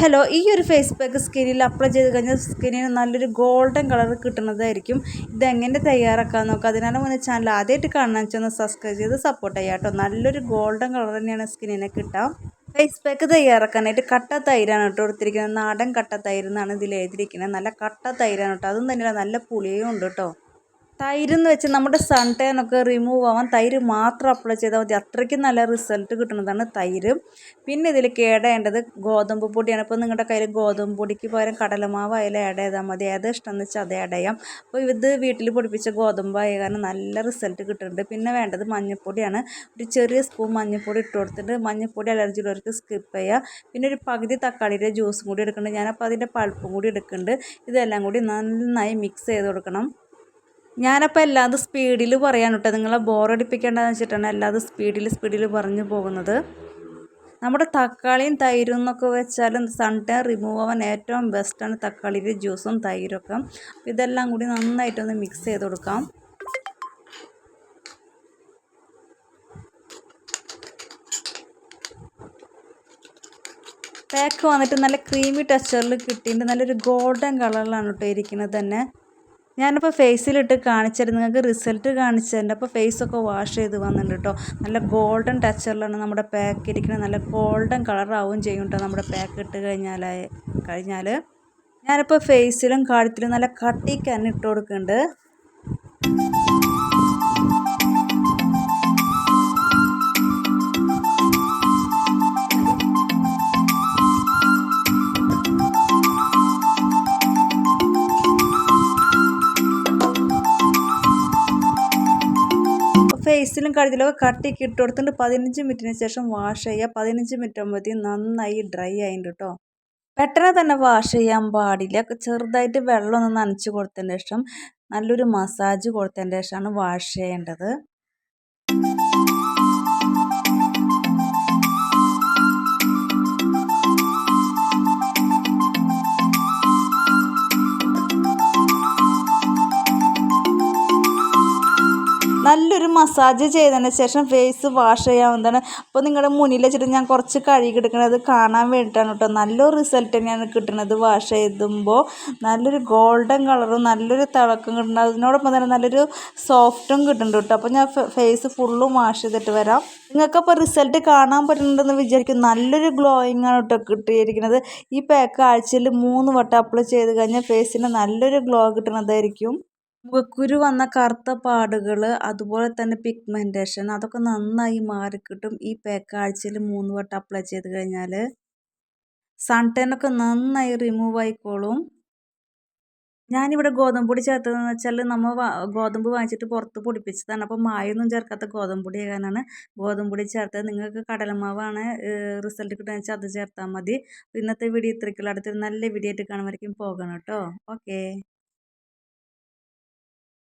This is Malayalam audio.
ഹലോ ഈ ഒരു ഫേസ് പാക്ക് സ്കിന്നിൽ അപ്ലൈ ചെയ്ത് കഴിഞ്ഞാൽ സ്കിന്നിന് നല്ലൊരു ഗോൾഡൻ കളർ കിട്ടുന്നതായിരിക്കും. ഇതെങ്ങനെ തയ്യാറാക്കാൻ നോക്കുക അതിനാണ് മുന്നേ ചാനൽ ആദ്യമായിട്ട് കാണാൻ വെച്ചാൽ സബ്സ്ക്രൈബ് ചെയ്ത് സപ്പോർട്ട് ചെയ്യാം കേട്ടോ. നല്ലൊരു ഗോൾഡൻ കളർ തന്നെയാണ് സ്കിന്നിനെ കിട്ടാം ഫേസ് പാക്ക് തയ്യാറാക്കാനായിട്ട് കട്ട തൈരാണ് കേട്ടോ എടുത്തിരിക്കുന്നത് നാടൻ കട്ട തൈര് എന്നാണ് ഇതിൽ എഴുതിയിരിക്കുന്നത്. നല്ല കട്ട തൈരാണ് കേട്ടോ. അതും തന്നെയല്ല നല്ല പുളിയും ഉണ്ട് കേട്ടോ. തൈര് വെച്ച് നമ്മുടെ സൺ ഒക്കെ റിമൂവ് ആവാൻ തൈര് മാത്രം അപ്ലൈ ചെയ്താൽ മതി. അത്രയ്ക്കും നല്ല റിസൾട്ട് കിട്ടുന്നതാണ് തൈര്. പിന്നെ ഇതിൽ കേടേണ്ടത് ഗോതമ്പ് പൊടിയാണ്. ഇപ്പോൾ നിങ്ങളുടെ കയ്യിൽ ഗോതമ്പ് പൊടിക്ക് പകരം കടലമാവ് അതിൽ ആഡ് ചെയ്താൽ മതി. ഏത് ഇഷ്ടമെന്ന് വെച്ചാൽ അത് ആഡ് ചെയ്യാം. അപ്പോൾ ഇത് വീട്ടിൽ പൊടിപ്പിച്ച ഗോതമ്പ് ആയ കാരണം നല്ല റിസൾട്ട് കിട്ടുന്നുണ്ട്. പിന്നെ വേണ്ടത് മഞ്ഞൾപ്പൊടിയാണ് ഒരു ചെറിയ സ്പൂൺ മഞ്ഞൾപ്പൊടി ഇട്ട് കൊടുത്തിട്ട് മഞ്ഞൾപ്പൊടി അലർജി ഉള്ളവർക്ക് സ്കിപ്പ് ചെയ്യുക പിന്നെ ഒരു പകുതി തക്കാളിയുടെ ജ്യൂസും കൂടി എടുക്കുന്നുണ്ട്. ഞാനപ്പോൾ അതിന്റെ പൾപ്പും കൂടി എടുക്കുന്നുണ്ട്. ഇതെല്ലാം കൂടി നന്നായി മിക്സ് ചെയ്ത് കൊടുക്കണം. ഞാനപ്പോൾ എല്ലാത് സ്പീഡിൽ പറയാൻ കേട്ടോ. നിങ്ങളെ ബോറടിപ്പിക്കേണ്ടതെന്ന് വെച്ചിട്ടാണ് എല്ലാത് സ്പീഡിൽ സ്പീഡിൽ പറഞ്ഞു പോകുന്നത്. നമ്മുടെ തക്കാളിയും തൈരും എന്നൊക്കെ വെച്ചാൽ സൺ ടാൻ റിമൂവ് ആവാൻ ഏറ്റവും ബെസ്റ്റാണ് തക്കാളിയുടെ ജ്യൂസും തൈരൊക്കെ. ഇതെല്ലാം കൂടി നന്നായിട്ടൊന്ന് മിക്സ് ചെയ്ത് കൊടുക്കാം. പാക്ക് വന്നിട്ട് നല്ല ക്രീമി ടെക്സ്ചറിൽ കിട്ടിയിട്ട് നല്ലൊരു ഗോൾഡൻ കളറിലാണ് കേട്ടോ ഇരിക്കുന്നത് തന്നെ. ഞാനിപ്പോൾ ഫേസിലിട്ട് കാണിച്ചിരുന്നു നിങ്ങൾക്ക് റിസൾട്ട് കാണിച്ചതിന്റെ അപ്പോൾ ഫേസൊക്കെ വാഷ് ചെയ്ത് വന്നിട്ടുണ്ട് കേട്ടോ നല്ല ഗോൾഡൻ ടച്ചറിലാണ് നമ്മുടെ പാക്ക് ഇരിക്കുന്നത്. നല്ല ഗോൾഡൻ കളറാവും ചെയ്യും കേട്ടോ നമ്മുടെ പാക്ക് ഇട്ട് കഴിഞ്ഞാൽ കഴിഞ്ഞാൽ ഞാനിപ്പോൾ ഫേസിലും കാഴ്ത്തിലും നല്ല കട്ടിക്ക് ഇട്ട് കൊടുക്കുന്നുണ്ട്. ഫേസിലും കഴുതിലൊക്കെ കട്ടിക്ക് ഇട്ട് കൊടുത്തിട്ട് പതിനഞ്ച് മിനിറ്റിന് ശേഷം വാഷ് ചെയ്യുക. പതിനഞ്ച് മിനിറ്റ് ആകുമ്പോഴത്തേക്കും നന്നായി ഡ്രൈ ആയിട്ടുണ്ട് കേട്ടോ പെട്ടെന്ന് തന്നെ വാഷ് ചെയ്യാൻ പാടില്ല. ചെറുതായിട്ട് വെള്ളം ഒന്ന് നനച്ച് കൊടുത്തതിന്റെ ശേഷം നല്ലൊരു മസാജ് കൊടുത്തതിന്റെ ശേഷമാണ് വാഷ് ചെയ്യേണ്ടത്. നല്ലൊരു മസാജ് ചെയ്തതിന് ശേഷം ഫേസ് വാഷ് ചെയ്യാവുന്നതാണ്. അപ്പോൾ നിങ്ങളുടെ മുന്നിൽ വെച്ചിട്ട് ഞാൻ കുറച്ച് കഴുകി എടുക്കുന്നത് കാണാൻ വേണ്ടിയിട്ടാണ് കേട്ടോ. നല്ലൊരു റിസൾട്ട് തന്നെയാണ് കിട്ടുന്നത് വാഷ് ചെയ്തുമ്പോൾ നല്ലൊരു ഗോൾഡൻ കളറും നല്ലൊരു തിളക്കം കിട്ടുന്നത് അതിനോടൊപ്പം തന്നെ നല്ലൊരു സോഫ്റ്റും കിട്ടുന്നുണ്ട് കേട്ടോ. അപ്പോൾ ഞാൻ ഫേസ് ഫുള്ളും വാഷ് ചെയ്തിട്ട് വരാം. നിങ്ങൾക്കപ്പോൾ റിസൾട്ട് കാണാൻ പറ്റുന്നുണ്ടെന്ന് വിചാരിക്കും. നല്ലൊരു ഗ്ലോയിങ് ആണ് കേട്ടോ കിട്ടിയിരിക്കുന്നത് ഈ പാക്ക് ആഴ്ചയിൽ മൂന്ന് വട്ടം അപ്ലൈ ചെയ്ത് കഴിഞ്ഞാൽ ഫേസിന് നല്ലൊരു ഗ്ലോ കിട്ടുന്നതായിരിക്കും മുഖക്കുരു വന്ന കറുത്ത പാടുകൾ അതുപോലെ തന്നെ പിഗ്മെന്റേഷൻ അതൊക്കെ നന്നായി മാറിക്കിട്ടും ഈ പാക്ക് ആഴ്ചയിൽ മൂന്ന് വട്ടം അപ്ലൈ ചെയ്ത് കഴിഞ്ഞാൽ സൺടൈനൊക്കെ നന്നായി റിമൂവ് ആയിക്കോളും. ഞാനിവിടെ ഗോതമ്പ് പൊടി ചേർത്തതെന്ന് വെച്ചാൽ നമ്മൾ ഗോതമ്പ് വാങ്ങിച്ചിട്ട് പുറത്ത് പൊടിപ്പിച്ചതാണ്. അപ്പോൾ മായൊന്നും ചേർക്കാത്ത ഗോതമ്പ് പൊടി ആകാനാണ്. ഗോതമ്പ് പൊടി ചേർത്തത് നിങ്ങൾക്ക് കടലമാവാണ് റിസൾട്ട് കിട്ടുകയെന്ന് വെച്ചാൽ അത് ചേർത്താൽ മതി. ഇന്നത്തെ വീഡിയോ ഇത്രയ്ക്കുള്ള. അടുത്തൊരു നല്ല വീഡിയോ ആയിട്ട് കാണുമായിരിക്കും പോകണം കേട്ടോ. ഓക്കേ